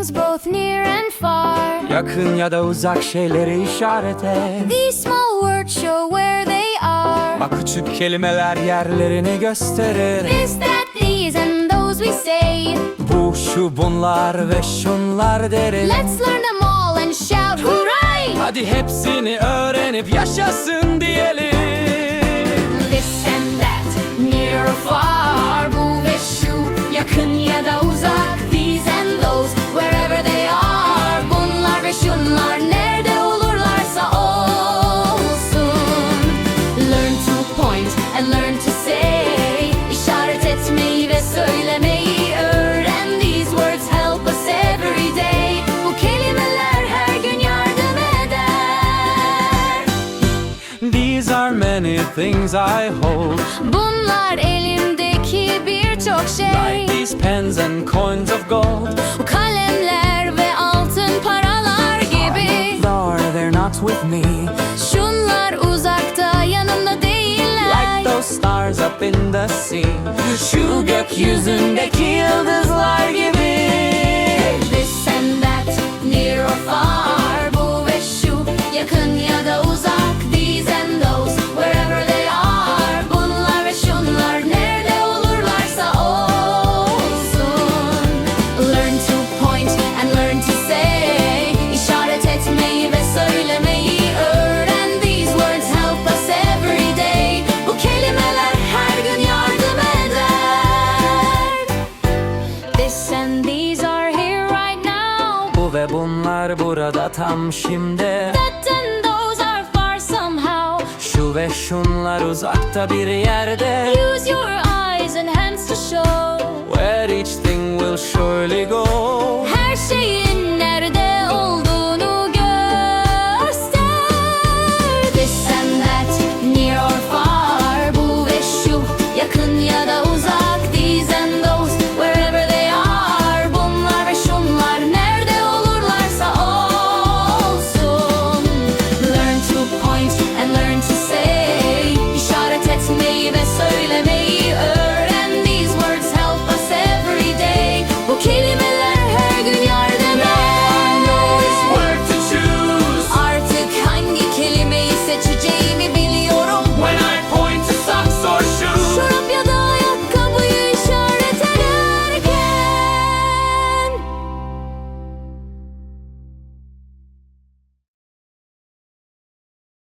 things both near and far. Yakın ya da uzak şeyleri işaret et These small words show where they are. Bak küçük kelimeler yerlerini gösterir This, that, these, and those we say. Bu, şu, bunlar ve şunlar deriz Let's learn them all and shout hooray! Hadi hepsini öğrenip yaşasın diyelim and learn to say. İşaret etmeyi ve söylemeyi öğren. These words help us every day. Bu kelimeler her gün yardım eder. These are many things I hold Bunlar elimdeki birçok şey. Like these pens and coins of gold Bu kalemler ve altın paralar gibi. Lord, they're not with me stars up in the sea. Şu gökyüzündeki yıldızlar gibi ve bunlar burada tam şimdi That and those are far somehow. Şu ve şunlar uzakta bir yerde Use your eyes and hands to show. Where each thing will surely go